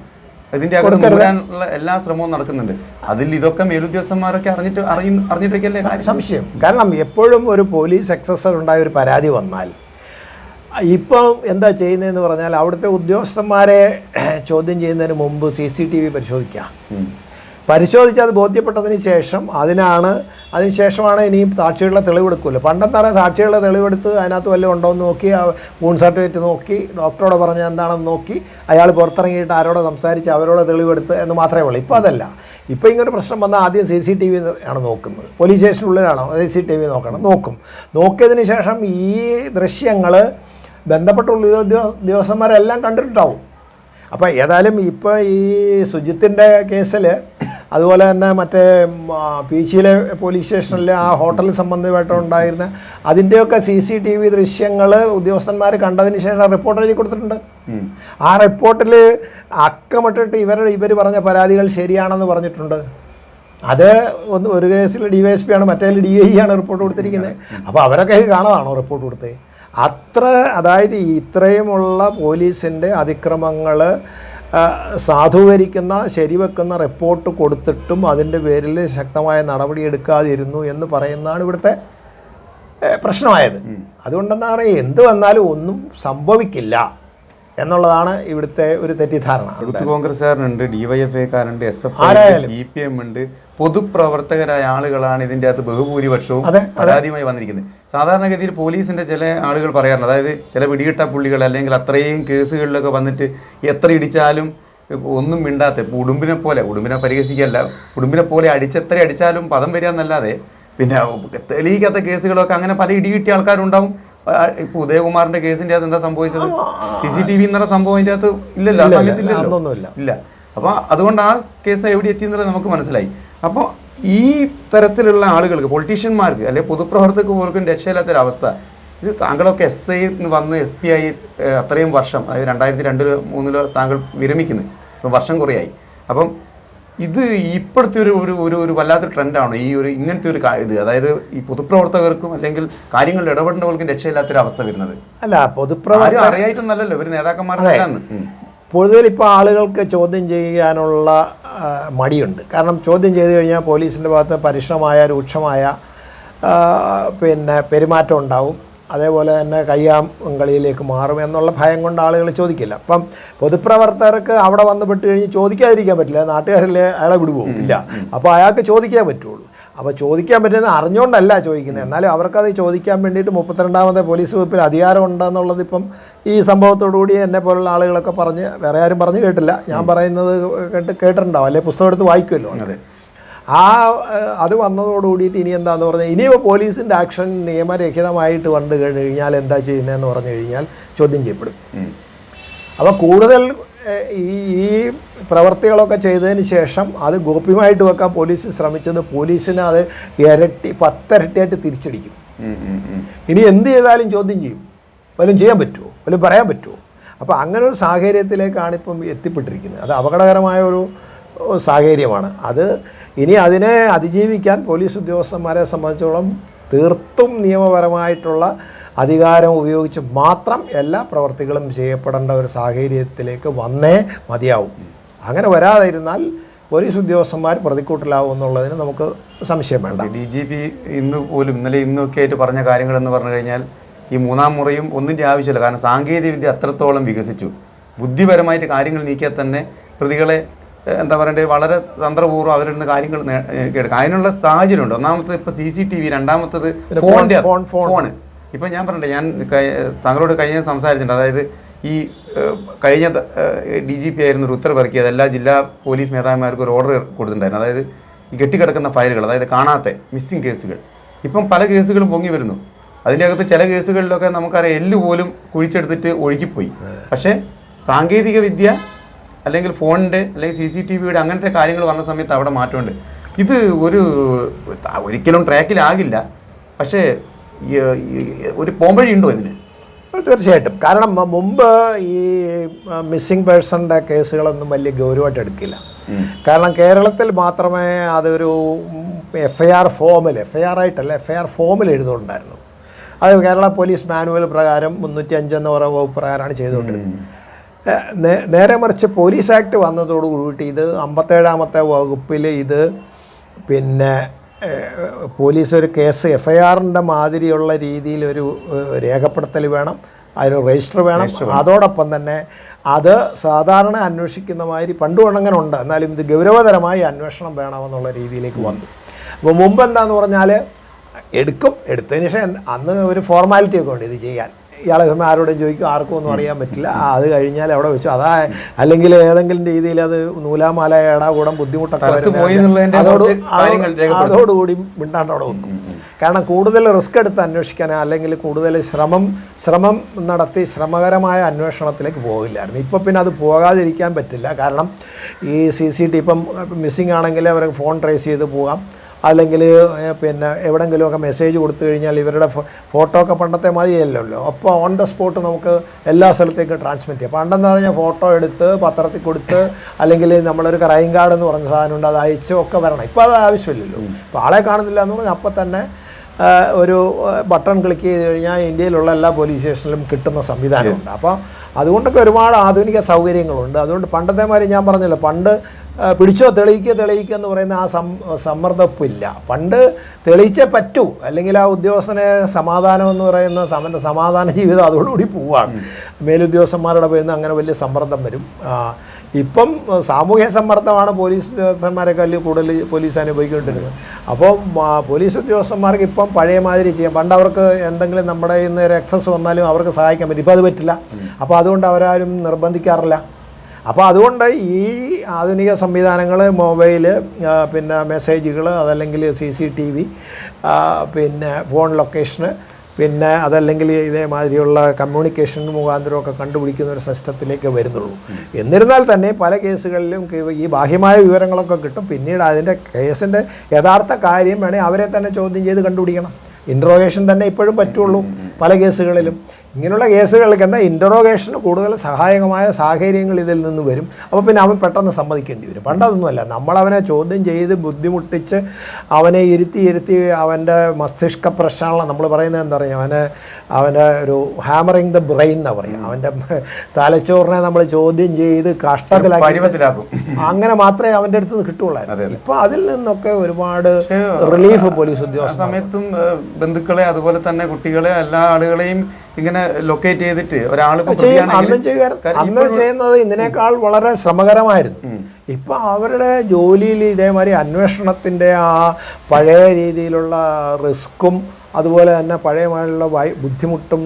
ഇതിന്റെ അകത്ത് മൂടാനുള്ള എല്ലാ ശ്രമവും നടക്കുന്നുണ്ട്. അതിൽ ഇതൊക്കെ മേലുദ്യോഗസ്ഥന്മാരൊക്കെ അറിഞ്ഞിട്ട് അറിയ അറിഞ്ഞിട്ടൊക്കെയല്ലേ സംശയം. കാരണം എപ്പോഴും ഒരു പോലീസ് എക്സസർ ഉണ്ടായ ഒരു പരാതി വന്നാൽ ഇപ്പം എന്താ ചെയ്യുന്നതെന്ന് പറഞ്ഞാൽ അവിടുത്തെ ഉദ്യോഗസ്ഥന്മാരെ ചോദ്യം ചെയ്യുന്നതിന് മുമ്പ് സി സി ടി വി പരിശോധിക്കാം. പരിശോധിച്ച് അത് ബോധ്യപ്പെട്ടതിന് ശേഷം അതിനാണ് അതിന് ശേഷമാണ് ഇനിയും സാക്ഷികളുടെ തെളിവെടുക്കുമല്ലോ പണ്ടെന്താണ് സാക്ഷികളുടെ തെളിവെടുത്ത് അതിനകത്ത് വല്ലതും ഉണ്ടോ എന്ന് നോക്കി ഊൺ സർട്ടിഫിക്കറ്റ് നോക്കി ഡോക്ടറോട് പറഞ്ഞ എന്താണെന്ന് നോക്കി അയാൾ പുറത്തിറങ്ങിയിട്ട് ആരോട് സംസാരിച്ച് അവരോട് തെളിവെടുത്ത് എന്ന് മാത്രമേ ഉള്ളൂ. ഇപ്പോൾ അതല്ല. ഇപ്പോൾ ഇങ്ങനെ പ്രശ്നം വന്നാൽ ആദ്യം സി സി ടി വി ആണ് നോക്കുന്നത്. പോലീസ് സ്റ്റേഷനുള്ളിലാണോ? സി സി ടി വി നോക്കണം. നോക്കും. നോക്കിയതിന് ശേഷം ഈ ദൃശ്യങ്ങൾ ബന്ധപ്പെട്ട ഉദ്യോഗ ഉദ്യോഗസ്ഥന്മാരെല്ലാം കണ്ടിട്ടുണ്ടാവും. അപ്പോൾ ഏതായാലും ഇപ്പോൾ ഈ സുജിത്തിന്റെ കേസിൽ അതുപോലെ തന്നെ മറ്റേ പീച്ചിയിലെ പോലീസ് സ്റ്റേഷനിലെ ആ ഹോട്ടൽ സംബന്ധമായിട്ടുണ്ടായിരുന്ന അതിന്റെയൊക്കെ സി സി ടി വി ദൃശ്യങ്ങൾ ഉദ്യോഗസ്ഥന്മാർ കണ്ടതിന് ശേഷം റിപ്പോർട്ട് എഴുതി കൊടുത്തിട്ടുണ്ട്. ആ റിപ്പോർട്ടിൽ അക്കമിട്ടിട്ട് ഇവർ ഇവർ പറഞ്ഞ പരാതികൾ ശരിയാണെന്ന് പറഞ്ഞിട്ടുണ്ട്. അത് ഒന്ന് ഒരു കേസിൽ ഡി വൈ എസ് പി ആണ് മറ്റേ ഡി ഐ ആണ് റിപ്പോർട്ട് കൊടുത്തിരിക്കുന്നത്. അപ്പോൾ അവരൊക്കെ കാണാതാണോ റിപ്പോർട്ട് കൊടുത്തത്? അത്ര അതായത് ഇത്രയുമുള്ള പോലീസിന്റെ അതിക്രമങ്ങൾ സാധൂകരിക്കുന്ന ശരിവെക്കുന്ന റിപ്പോർട്ട് കൊടുത്തിട്ടും അതിന്റെ പേരിൽ ശക്തമായ നടപടി എടുക്കാതിരുന്നു എന്ന് പറയുന്നതാണ് ഇവിടുത്തെ പ്രശ്നമായത്. അതുകൊണ്ടെന്താ പറയുക എന്ത് വന്നാലും ഒന്നും സംഭവിക്കില്ല. എന്നുള്ളതാണ് ഇവിടുത്തെ ഒരു തെറ്റിദ്ധാരണ. യൂത്ത് കോൺഗ്രസ്സുകാരനുണ്ട് ഡിവൈഎഫ്ഐക്കാരുണ്ട് S F C P M ഉണ്ട്. പൊതുപ്രവർത്തകരായ ആളുകളാണ് ഇതിന്റെ അകത്ത് ബഹുഭൂരിപക്ഷവും പരാതിയുമായി വന്നിരിക്കുന്നത്. സാധാരണഗതിയിൽ പോലീസിന്റെ ചില ആളുകൾ പറയാറുണ്ട്. അതായത് ചില പിടികിട്ട പുള്ളികൾ അല്ലെങ്കിൽ അത്രയും കേസുകളിലൊക്കെ വന്നിട്ട് എത്ര ഇടിച്ചാലും ഒന്നും മിണ്ടാത്ത ഇപ്പോൾ ഉടുമ്പിനെ പോലെ ഉടുമ്പിനെ പരിഹസിക്കല്ല ഉടുമ്പിനെ പോലെ അടിച്ചെത്ര അടിച്ചാലും പദം വരിക എന്നല്ലാതെ പിന്നെ തെളിയിക്കാത്ത കേസുകളൊക്കെ അങ്ങനെ പല ഇടികിട്ടിയ ആൾക്കാരുണ്ടാവും. ഇപ്പൊ ഉദയകുമാറിന്റെ കേസിന്റെ അകത്ത് എന്താ സംഭവിച്ചത്? സി സി ടി വി എന്നുള്ള സംഭവം അതിന്റെ അകത്ത് ഇല്ലല്ലോ? ആ സമയത്ത് ഇല്ല, അപ്പൊ അപ്പോൾ അതുകൊണ്ട് ആ കേസ് എവിടെ എത്തി എന്നുള്ളത് നമുക്ക് മനസ്സിലായി. അപ്പോൾ ഈ തരത്തിലുള്ള ആളുകൾക്ക് പൊളിറ്റീഷ്യന്മാർക്ക് അല്ലെങ്കിൽ പൊതുപ്രവർത്തകർക്ക് പോലും രക്ഷയില്ലാത്തൊരവസ്ഥ. ഇത് താങ്കളൊക്കെ എസ് ഐ വന്ന് എസ് പി ആയി അത്രയും വർഷം അതായത് രണ്ടായിരത്തി രണ്ടിലോ മൂന്നിലോ താങ്കൾ വിരമിക്കുന്നു. ഇപ്പം വർഷം കുറയായി. അപ്പം ഇത് ഇപ്പോഴത്തെ ഒരു ഒരു ഒരു ഒരു വല്ലാത്തൊരു ട്രെൻഡാണ്. ഈ ഒരു ഇങ്ങനത്തെ ഒരു ഇത് അതായത് ഈ പൊതുപ്രവർത്തകർക്കും അല്ലെങ്കിൽ കാര്യങ്ങളിൽ ഇടപെടേണ്ടവർക്കും രക്ഷയില്ലാത്തൊരു അവസ്ഥ വരുന്നത്. അല്ല പൊതുപ്രവർത്തകർ പൊതുപ്രവർത്തക അറിയായിട്ടൊന്നല്ലല്ലോ ഇവർ നേതാക്കന്മാരല്ലാന്ന് ഉം. പൊതുവിൽ ഇപ്പോൾ ആളുകൾക്ക് ചോദ്യം ചെയ്യാനുള്ള മടിയുണ്ട്. കാരണം ചോദ്യം ചെയ്തു കഴിഞ്ഞാൽ പോലീസിന്റെ ഭാഗത്ത് പരുഷമായ രൂക്ഷമായ പിന്നെ പെരുമാറ്റം ഉണ്ടാവും. അതേപോലെ തന്നെ കയ്യാം കളിയിലേക്ക് മാറും എന്നുള്ള ഭയം കൊണ്ട് ആളുകൾ ചോദിക്കില്ല. അപ്പം പൊതുപ്രവർത്തകർക്ക് അവിടെ വന്ന് പെട്ട് കഴിഞ്ഞ് ചോദിക്കാതിരിക്കാൻ പറ്റില്ല. നാട്ടുകാരിലെ അയാളെ വിടുവോ? ഇല്ല. അപ്പോൾ അയാൾക്ക് ചോദിക്കാൻ പറ്റുള്ളൂ. അപ്പോൾ ചോദിക്കാൻ പറ്റുന്നത് അറിഞ്ഞുകൊണ്ടല്ല ചോദിക്കുന്നത്. എന്നാലും അവർക്കത് ചോദിക്കാൻ വേണ്ടിയിട്ട് മുപ്പത്തിരണ്ടാമത്തെ പോലീസ് വകുപ്പിൽ അധികാരം ഉണ്ടെന്നുള്ളത് ഇപ്പം ഈ സംഭവത്തോടുകൂടി എന്നെ പോലുള്ള ആളുകളൊക്കെ പറഞ്ഞ് വേറെ ആരും പറഞ്ഞു കേട്ടില്ല. ഞാൻ പറയുന്നത് കേട്ട് കേട്ടിട്ടുണ്ടാവും. അല്ലെ? പുസ്തകം എടുത്ത് വായിക്കുമല്ലോ അത്. ആ അത് വന്നതോടുകൂടിയിട്ട് ഇനി എന്താന്ന് പറഞ്ഞാൽ ഇനിയിപ്പോൾ പോലീസിന്റെ ആക്ഷൻ നിയമരഹിതമായിട്ട് വന്നു കഴിഞ്ഞാൽ എന്താ ചെയ്യുന്നതെന്ന് പറഞ്ഞു കഴിഞ്ഞാൽ ചോദ്യം ചെയ്യപ്പെടും. അപ്പോൾ കൂടുതൽ ഈ ഈ പ്രവർത്തികളൊക്കെ ചെയ്തതിന് ശേഷം അത് ഗോപ്യമായിട്ട് വെക്കാൻ പോലീസ് ശ്രമിച്ചത് പോലീസിനെ അത് ഇരട്ടി പത്തിരട്ടിയായിട്ട് തിരിച്ചടിക്കും. ഇനി എന്ത് ചെയ്താലും ചോദ്യം ചെയ്യും. വല്ലതും ചെയ്യാൻ പറ്റുമോ വല്ലതും പറയാൻ പറ്റുമോ അപ്പോൾ അങ്ങനെ ഒരു സാഹചര്യത്തിലേക്കാണ് ഇപ്പം എത്തിപ്പെട്ടിരിക്കുന്നത്. അത് അപകടകരമായ ഒരു സാഹചര്യമാണ്. അത് ഇനി അതിനെ അതിജീവിക്കാൻ പോലീസ് ഉദ്യോഗസ്ഥന്മാരെ സംബന്ധിച്ചോളം തീർത്തും നിയമപരമായിട്ടുള്ള അധികാരം ഉപയോഗിച്ച് മാത്രം എല്ലാ പ്രവർത്തികളും ചെയ്യപ്പെടേണ്ട ഒരു സാഹചര്യത്തിലേക്ക് വന്നേ മതിയാവും. അങ്ങനെ വരാതിരുന്നാൽ പോലീസ് ഉദ്യോഗസ്ഥന്മാർ പ്രതിക്കൂട്ടിലാവും എന്നുള്ളതിന് നമുക്ക് സംശയം വേണ്ട. ഡി ജി പി ഇന്ന് പോലും ഇന്നലെ ഇന്നൊക്കെ ആയിട്ട് പറഞ്ഞ കാര്യങ്ങൾ എന്ന് പറഞ്ഞു കഴിഞ്ഞാൽ ഈ മൂന്നാം മുറയും ഒന്നിന്റെ ആവശ്യമില്ല. കാരണം സാങ്കേതികവിദ്യ അത്രത്തോളം വികസിച്ചു. ബുദ്ധിപരമായിട്ട് കാര്യങ്ങൾ നീക്കിയാൽ തന്നെ പ്രതികളെ എന്താ പറയണ്ടത് വളരെ തന്ത്രപൂർവം അവരിൽ നിന്ന് കാര്യങ്ങൾ എടുക്കാം അതിനുള്ള സാഹചര്യമുണ്ട്. ഒന്നാമത്തത് ഇപ്പോൾ സി സി ടി വി രണ്ടാമത്തത് ഫോണിന്റെ ഫോണിന്റെ. ഫോണ്. ഇപ്പം ഞാൻ പറഞ്ഞിട്ട് ഞാൻ താങ്കളോട് കഴിഞ്ഞ സംസാരിച്ചിട്ടുണ്ട്. അതായത് ഈ കഴിഞ്ഞ ഡി ജി പി ആയിരുന്നു ഒരു ഉത്തരവ് ഇറക്കിയത്. എല്ലാ ജില്ലാ പോലീസ് മേധാവിമാർക്കും ഒരു ഓർഡർ കൊടുത്തിട്ടുണ്ടായിരുന്നു. അതായത് ഈ കെട്ടിക്കിടക്കുന്ന ഫയലുകൾ അതായത് കാണാത്ത മിസ്സിംഗ് കേസുകൾ. ഇപ്പം പല കേസുകളും പൊങ്ങി വരുന്നു. അതിന്റെ അകത്ത് ചില കേസുകളിലൊക്കെ നമുക്കറിയാം എല്ല് പോലും കുഴിച്ചെടുത്തിട്ട് ഒഴുകിപ്പോയി. പക്ഷേ സാങ്കേതിക വിദ്യ അല്ലെങ്കിൽ ഫോണിന്റെ അല്ലെങ്കിൽ സി സി ടി വിയുടെ അങ്ങനത്തെ കാര്യങ്ങൾ വന്ന സമയത്ത് അവിടെ മാറ്റമുണ്ട്. ഇത് ഒരു ഒരിക്കലും ട്രാക്കിലാകില്ല. പക്ഷേ ഒരു പോംവഴി ഉണ്ടോ ഇതിന് തീർച്ചയായിട്ടും. കാരണം മുമ്പ് ഈ മിസ്സിംഗ് പേഴ്സണിന്റെ കേസുകളൊന്നും വലിയ ഗൗരവമായിട്ട് എടുക്കില്ല. കാരണം കേരളത്തിൽ മാത്രമേ അതൊരു എഫ് ഐ ആർ ഫോമിൽ എഫ് ഐ ആർ ആയിട്ടല്ല എഫ് ഐ ആർ ഫോമിൽ എഴുതുന്നുണ്ടായിരുന്നു അത് കേരള പോലീസ് മാനുവൽ പ്രകാരം മുന്നൂറ്റി അഞ്ചെന്ന് പറയുന്ന വകുപ്പ് പ്രകാരമാണ് ചെയ്തുകൊണ്ടിരുന്നത്. നേരെ മറിച്ച് പോലീസ് ആക്ട് വന്നതോട് കൂടിയിട്ട് ഇത് അമ്പത്തേഴാമത്തെ വകുപ്പിൽ ഇത് പിന്നെ പോലീസ് ഒരു കേസ് എഫ് ഐ ആറിന്റെ മാതിരിയുള്ള രീതിയിൽ ഒരു രേഖപ്പെടുത്തൽ വേണം അതിന് രജിസ്റ്റർ വേണം. അതോടൊപ്പം തന്നെ അത് സാധാരണ അന്വേഷിക്കുന്ന മാതിരി പണ്ട് അങ്ങനെ ഉണ്ട് എന്നാലും ഇത് ഗൗരവതരമായി അന്വേഷണം വേണമെന്നുള്ള രീതിയിലേക്ക് വന്നു. അപ്പോൾ മുമ്പ് എന്താണെന്ന് പറഞ്ഞാൽ എടുക്കും. എടുത്തതിന് ശേഷം അന്ന് ഒരു ഫോർമാലിറ്റിയൊക്കെ ഉണ്ട് ഇത് ചെയ്യാൻ. ഇയാളെ സമയം ആരോടും ചോദിക്കും ആർക്കും ഒന്നും അറിയാൻ പറ്റില്ല. അത് കഴിഞ്ഞാൽ അവിടെ വെച്ചു? അതാ അല്ലെങ്കിൽ ഏതെങ്കിലും രീതിയിൽ അത് നൂലാമാല ഏടാകൂടം ബുദ്ധിമുട്ടൊക്കെ. അതോടുകൂടി മിണ്ടാണ്ട് അവിടെ വെക്കും. കാരണം കൂടുതൽ റിസ്ക് എടുത്ത് അന്വേഷിക്കാൻ അല്ലെങ്കിൽ കൂടുതൽ ശ്രമം ശ്രമം നടത്തി ശ്രമകരമായ അന്വേഷണത്തിലേക്ക് പോകില്ലായിരുന്നു ഇപ്പോൾ പിന്നെ അത് പോകാതിരിക്കാൻ പറ്റില്ല. കാരണം ഈ സി സി ടി ഇപ്പം മിസ്സിംഗ് ആണെങ്കിൽ അവർ ഫോൺ ട്രേസ് ചെയ്ത് പോകാം. അല്ലെങ്കിൽ പിന്നെ എവിടെയെങ്കിലുമൊക്കെ മെസ്സേജ് കൊടുത്തു കഴിഞ്ഞാൽ ഇവരുടെ ഫോട്ടോ ഒക്കെ പണ്ടത്തെ മാതിരിയല്ലല്ലോ. അപ്പോൾ ഓൺ ദ സ്പോട്ട് നമുക്ക് എല്ലാ സ്ഥലത്തേക്കും ട്രാൻസ്മിറ്റ് ചെയ്യാം. പണ്ടെന്ന് പറഞ്ഞാൽ ഫോട്ടോ എടുത്ത് പത്രത്തിൽ കൊടുത്ത് അല്ലെങ്കിൽ നമ്മളൊരു ക്രൈം കാർഡ് എന്ന് പറഞ്ഞ സാധനമുണ്ട് അത് അയച്ച് ഒക്കെ വരണം. ഇപ്പോൾ അത് ആവശ്യമില്ലല്ലോ. ഇപ്പോൾ ആളെ കാണുന്നില്ല എന്ന് പറഞ്ഞാൽ അപ്പം തന്നെ ഒരു ബട്ടൺ ക്ലിക്ക് ചെയ്ത് കഴിഞ്ഞാൽ ഇന്ത്യയിലുള്ള എല്ലാ പോലീസ് സ്റ്റേഷനിലും കിട്ടുന്ന സംവിധാനമുണ്ട് അപ്പോൾ അതുകൊണ്ടൊക്കെ ഒരുപാട് ആധുനിക സൗകര്യങ്ങളുണ്ട്. അതുകൊണ്ട് പണ്ടത്തെ മാതിരി ഞാൻ പറഞ്ഞല്ലോ പണ്ട് പിടിച്ചോ തെളിയിക്കുക തെളിയിക്കുക എന്ന് പറയുന്ന ആ സം സമ്മർദ്ദപ്പില്ല. പണ്ട് തെളിയിച്ചേ പറ്റൂ. അല്ലെങ്കിൽ ആ ഉദ്യോഗസ്ഥനെ സമാധാനം എന്ന് പറയുന്ന സമ സമാധാന ജീവിതം അതോടുകൂടി പോവാണ്. മേലുദ്യോഗസ്ഥന്മാരുടെ പേരിൽ നിന്ന് അങ്ങനെ വലിയ സമ്മർദ്ദം വരും. ഇപ്പം സാമൂഹ്യ സമ്മർദ്ദമാണ് പോലീസ് ഉദ്യോഗസ്ഥന്മാരെക്കാൾ കൂടുതൽ പോലീസ് അനുഭവിക്കൊണ്ടിരുന്നത്. അപ്പോൾ പോലീസ് ഉദ്യോഗസ്ഥന്മാർക്ക് ഇപ്പം പഴയ മാതിരി ചെയ്യാം. പണ്ട് അവർക്ക് എന്തെങ്കിലും നമ്മുടെ ഇന്ന് ഒരു എക്സസ് വന്നാലും അവർക്ക് സഹായിക്കാൻ പറ്റും. ഇപ്പോൾ അത് പറ്റില്ല. അപ്പോൾ അതുകൊണ്ട് അവരാരും നിർബന്ധിക്കാറില്ല. അപ്പോൾ അതുകൊണ്ട് ഈ ആധുനിക സംവിധാനങ്ങൾ മൊബൈൽ പിന്നെ മെസ്സേജുകൾ അതല്ലെങ്കിൽ സി സി ടി വി പിന്നെ ഫോൺ ലൊക്കേഷന് പിന്നെ അതല്ലെങ്കിൽ ഇതേമാതിരിയുള്ള കമ്മ്യൂണിക്കേഷൻ മുഖാന്തരമൊക്കെ കണ്ടുപിടിക്കുന്ന ഒരു സിസ്റ്റത്തിലേക്ക് വരുന്നുള്ളൂ. എന്നിരുന്നാൽ തന്നെ പല കേസുകളിലും ഈ ബാഹ്യമായ വിവരങ്ങളൊക്കെ കിട്ടും. പിന്നീട് അതിന്റെ കേസിന്റെ യഥാർത്ഥ കാര്യം വേണേൽ അവരെ തന്നെ ചോദ്യം ചെയ്ത് കണ്ടുപിടിക്കണം. ഇൻട്രോഗേഷൻ തന്നെ ഇപ്പോഴും പറ്റുള്ളൂ പല കേസുകളിലും. ഇങ്ങനെയുള്ള കേസുകൾക്ക് എന്താ ഇന്ററോഗേഷന് കൂടുതൽ സഹായകമായ സാഹചര്യങ്ങൾ ഇതിൽ നിന്ന് വരും. അപ്പോൾ പിന്നെ അവൻ പെട്ടെന്ന് സമ്മതിക്കേണ്ടി വരും. പണ്ടതൊന്നുമല്ല നമ്മളവനെ ചോദ്യം ചെയ്ത് ബുദ്ധിമുട്ടിച്ച് അവനെ ഇരുത്തി ഇരുത്തി അവന്റെ മസ്തിഷ്ക പ്രശ്നങ്ങൾ നമ്മൾ പറയുന്നത് എന്താ പറയുക? അവനെ അവന്റെ ഒരു ഹാമറിങ് ദ ബ്രെയിൻ എന്നാ പറയുക. അവന്റെ തലച്ചോറിനെ നമ്മൾ ചോദ്യം ചെയ്ത് കഷ്ടത്തിലാക്കും അങ്ങനെ മാത്രമേ അവന്റെ അടുത്ത് നിന്ന് കിട്ടുള്ളായിരുന്നു ഇപ്പോൾ അതിൽ നിന്നൊക്കെ ഒരുപാട് റിലീഫ് പോലീസ് ഉദ്യോഗസ്ഥ സമയത്തും ബന്ധുക്കളെ അതുപോലെ തന്നെ കുട്ടികളെ എല്ലാ ആളുകളെയും ഇങ്ങനെ ലൊക്കേറ്റ് ചെയ്തിട്ട് ഒരാൾ അന്ന് ചെയ്യുന്നത് ഇതിനേക്കാൾ വളരെ ശ്രമകരമായിരുന്നു. ഇപ്പൊ അവരുടെ ജോലിയിൽ ഇതേമാതിരി അന്വേഷണത്തിന്റെ ആ പഴയ രീതിയിലുള്ള റിസ്ക്കും അതുപോലെ തന്നെ പഴയമായുള്ള ബുദ്ധിമുട്ടും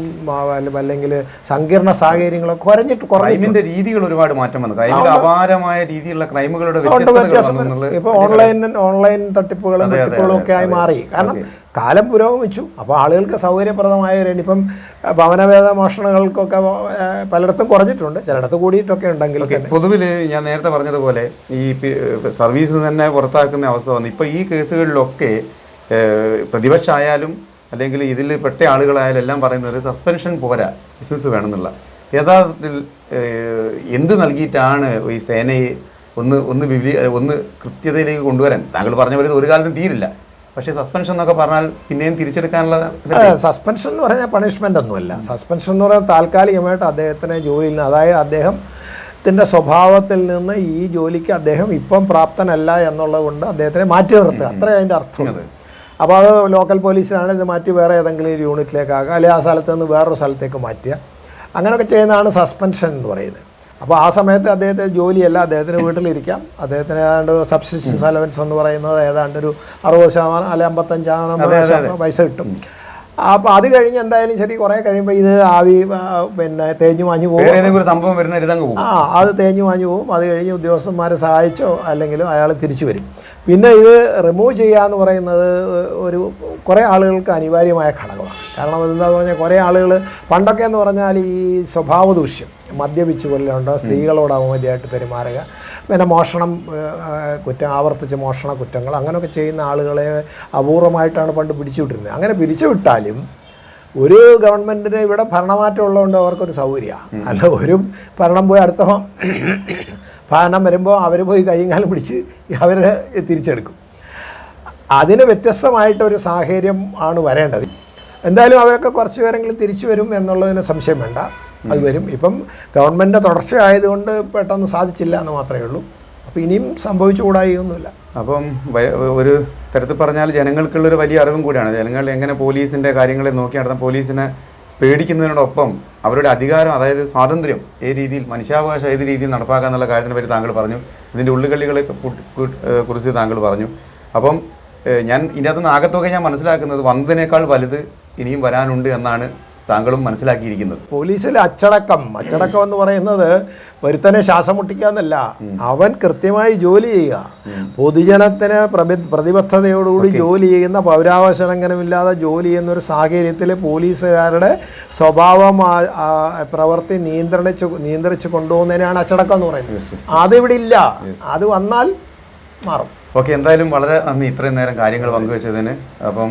അല്ലെങ്കിൽ സങ്കീർണ സാഹചര്യങ്ങളൊക്കെ കുറഞ്ഞിട്ട് കുറഞ്ഞു ക്രൈമിന്റെ രീതികൾ ഒരുപാട് മാറ്റം വന്നു. ക്രൈമിൽ അപാരമായ രീതിയിലുള്ള ക്രൈമുകളുടെ ഇപ്പോൾ ഓൺലൈൻ ഓൺലൈൻ തട്ടിപ്പുകളും തട്ടിപ്പുകളും ഒക്കെ ആയി മാറി. കാരണം കാലം പുരോഗമിച്ചു. അപ്പോൾ ആളുകൾക്ക് സൗകര്യപ്രദമായ ഒരു ഇപ്പം ഭവനവേദ മോഷണങ്ങൾക്കൊക്കെ പലയിടത്തും കുറഞ്ഞിട്ടുണ്ട്. ചിലയിടത്ത് കൂടിയിട്ടൊക്കെ ഉണ്ടെങ്കിൽ പൊതുവിൽ ഞാൻ നേരത്തെ പറഞ്ഞതുപോലെ ഈ സർവീസിൽ നിന്ന് തന്നെ പുറത്താക്കുന്ന അവസ്ഥ വന്നു. ഇപ്പോൾ ഈ കേസുകളിലൊക്കെ പ്രതിപക്ഷമായാലും അല്ലെങ്കിൽ ഇതിൽ പെട്ട ആളുകളായാലും എല്ലാം പറയുന്നത് സസ്പെൻഷൻ പോരാ ഡിസ്മിസ് വേണമെന്നുള്ള. യഥാർത്ഥത്തിൽ എന്ത് നൽകിയിട്ടാണ് ഈ സേനയെ ഒന്ന് ഒന്ന് വിവി ഒന്ന് കൃത്യതയിലേക്ക് കൊണ്ടുവരാൻ? താങ്കൾ പറഞ്ഞ പോലെ ഒരു കാലത്തും തീരില്ല. പക്ഷേ സസ്പെൻഷൻ എന്നൊക്കെ പറഞ്ഞാൽ പിന്നെയും തിരിച്ചെടുക്കാനുള്ള സസ്പെൻഷൻ എന്ന് പറഞ്ഞാൽ പണിഷ്മെന്റ് ഒന്നുമല്ല. സസ്പെൻഷൻ എന്ന് പറഞ്ഞാൽ താൽക്കാലികമായിട്ട് അദ്ദേഹത്തിനെ ജോലിയിൽ നിന്ന് അതായത് അദ്ദേഹം അദ്ദേഹത്തിന്റെ സ്വഭാവത്തിൽ നിന്ന് ഈ ജോലിക്ക് അദ്ദേഹം ഇപ്പം പ്രാപ്തനല്ല എന്നുള്ളത് കൊണ്ട് അദ്ദേഹത്തിനെ മാറ്റി നിർത്തുക. അത്രേ അതിന്റെ അർത്ഥം. അപ്പോൾ അത് ലോക്കൽ പോലീസിനാണ് ഇത് മാറ്റി വേറെ ഏതെങ്കിലും ഒരു യൂണിറ്റിലേക്കാക്കുക അല്ലെങ്കിൽ ആ സ്ഥലത്ത് നിന്ന് വേറൊരു സ്ഥലത്തേക്ക് മാറ്റുക. അങ്ങനെയൊക്കെ ചെയ്യുന്നതാണ് സസ്പെൻഷൻ എന്ന് പറയുന്നത്. അപ്പോൾ ആ സമയത്ത് അദ്ദേഹത്തെ ജോലിയല്ല അദ്ദേഹത്തിന് വീട്ടിലിരിക്കാം. അദ്ദേഹത്തിന് ഏതാണ്ട് സബ്സിസ്റ്റൻസ് അലവൻസ് എന്ന് പറയുന്നത് ഏതാണ്ട് ഒരു അറുപത് ശതമാനം അല്ലെങ്കിൽ അമ്പത്തഞ്ച് ശതമാനം പൈസ കിട്ടും. അപ്പോൾ അത് കഴിഞ്ഞ് എന്തായാലും ശരി കുറേ കഴിയുമ്പോൾ ഇത് ആവി പിന്നെ തേഞ്ഞു മാഞ്ഞു പോകും. സംഭവം വരുന്ന ആ അത് തേഞ്ഞു മാഞ്ഞു പോകും. അത് കഴിഞ്ഞ് ഉദ്യോഗസ്ഥന്മാരെ സഹായിച്ചോ അല്ലെങ്കിൽ അയാൾ തിരിച്ചു വരും. പിന്നെ ഇത് റിമൂവ് ചെയ്യുക എന്ന് പറയുന്നത് ഒരു കുറേ ആളുകൾക്ക് അനിവാര്യമായ ഘടകമാണ്. കാരണം എന്താണെന്ന് പറഞ്ഞാൽ കുറേ ആളുകൾ പണ്ടൊക്കെ എന്ന് പറഞ്ഞാൽ ഈ സ്വഭാവ ദൂഷ്യം മദ്യപിച്ചു കൊല്ലുണ്ട് സ്ത്രീകളോട് അവമതിയായിട്ട് പെരുമാറുക പിന്നെ മോഷണം കുറ്റം ആവർത്തിച്ച് മോഷണ കുറ്റങ്ങൾ അങ്ങനെയൊക്കെ ചെയ്യുന്ന ആളുകളെ അപൂർവമായിട്ടാണ് പണ്ട് പിടിച്ചുവിട്ടിരുന്നത്. അങ്ങനെ പിരിച്ചുവിട്ടാലും ഒരു ഗവൺമെന്റിന് ഇവിടെ ഭരണമാറ്റം ഉള്ളതുകൊണ്ട് അവർക്കൊരു സൗകര്യമാണ് അല്ല ഒരു ഭരണം പോയി അടുത്ത ഭരണം വരുമ്പോൾ അവർ പോയി കൈയും കാലം പിടിച്ച് അവരെ തിരിച്ചെടുക്കും. അതിന് വ്യത്യസ്തമായിട്ടൊരു സാഹചര്യം ആണ് വരേണ്ടത്. എന്തായാലും അവരൊക്കെ കുറച്ച് പേരെങ്കിലും തിരിച്ചു വരും എന്നുള്ളതിന് സംശയം വേണ്ട. അത് വരും. ഇപ്പം ഗവൺമെന്റ് തുടർച്ചയായതുകൊണ്ട് പെട്ടെന്ന് സാധിച്ചില്ല എന്ന് മാത്രമേ ഉള്ളൂ. അപ്പോൾ ഇനിയും സംഭവിച്ചുകൂടായൊന്നുമില്ല അപ്പം ഒരു തരത്തിൽ പറഞ്ഞാൽ ജനങ്ങൾക്കുള്ളൊരു വലിയ അറിവും കൂടിയാണ്. ജനങ്ങൾ എങ്ങനെ പോലീസിന്റെ കാര്യങ്ങളെ നോക്കി നടത്താൻ പോലീസിനെ പേടിക്കുന്നതിനോടൊപ്പം അവരുടെ അധികാരം അതായത് സ്വാതന്ത്ര്യം ഏത് രീതിയിൽ മനുഷ്യാവകാശം ഏത് രീതിയിൽ നടപ്പാക്കുക എന്നുള്ള കാര്യത്തിനെ പറ്റി താങ്കൾ പറഞ്ഞു. ഇതിന്റെ ഉള്ളുകളികളെ കുറിച്ച് താങ്കൾ പറഞ്ഞു. അപ്പം ഞാൻ ഇതിനകത്തുനിന്ന് ആകത്തൊക്കെ ഞാൻ മനസ്സിലാക്കുന്നത് വന്നതിനേക്കാൾ വലുത് ഇനിയും വരാനുണ്ട് എന്നാണ് താങ്കളും മനസ്സിലാക്കിയിരിക്കുന്നത്. പോലീസിലെ അച്ചടക്കം അച്ചടക്കം എന്ന് പറയുന്നത് ഒരുത്തനെ ശ്വാസം മുട്ടിക്കാന്നല്ല അവൻ കൃത്യമായി ജോലി ചെയ്യുക. പൊതുജനത്തിന് പ്രതി പ്രതിബദ്ധതയോടുകൂടി ജോലി ചെയ്യുന്ന പൗരാവകാശ ലംഘനമില്ലാതെ ജോലി ചെയ്യുന്ന ഒരു സാഹചര്യത്തിൽ പോലീസുകാരുടെ സ്വഭാവം പ്രവൃത്തി നിയന്ത്രിച്ചു നിയന്ത്രിച്ചു കൊണ്ടുപോകുന്നതിനാണ് അച്ചടക്കം എന്ന് പറയുന്നത്. അതിവിടെ ഇല്ല. അത് വന്നാൽ മാറും. ഓക്കെ എന്തായാലും വളരെ നന്ദി ഇത്രയും നേരം കാര്യങ്ങൾ പങ്കുവച്ചതിന്. അപ്പം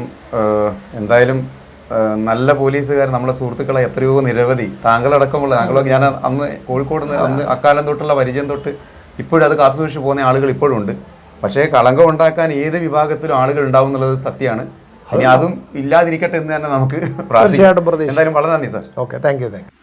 എന്തായാലും നല്ല പോലീസുകാർ നമ്മളെ സുഹൃത്തുക്കളെ എത്രയോ നിരവധി. താങ്കളടക്കമുള്ള താങ്കളൊക്കെ ഞാൻ അന്ന് കോഴിക്കോട് നിന്ന് അന്ന് അക്കാലം തൊട്ടുള്ള പരിചയം തൊട്ട് ഇപ്പോഴും അത് കാത്തുസൂക്ഷിച്ച് പോകുന്ന ആളുകൾ ഇപ്പോഴും ഉണ്ട്. പക്ഷേ കളങ്കം ഉണ്ടാക്കാൻ ഏത് വിഭാഗത്തിലും ആളുകൾ ഉണ്ടാവും എന്നുള്ളത് സത്യമാണ്. ഇനി അതും ഇല്ലാതിരിക്കട്ടെ എന്ന് തന്നെ നമുക്ക് പ്രാർത്ഥിക്കാം എന്തായാലും വളരെ നന്ദി sir. Okay thank you thank you.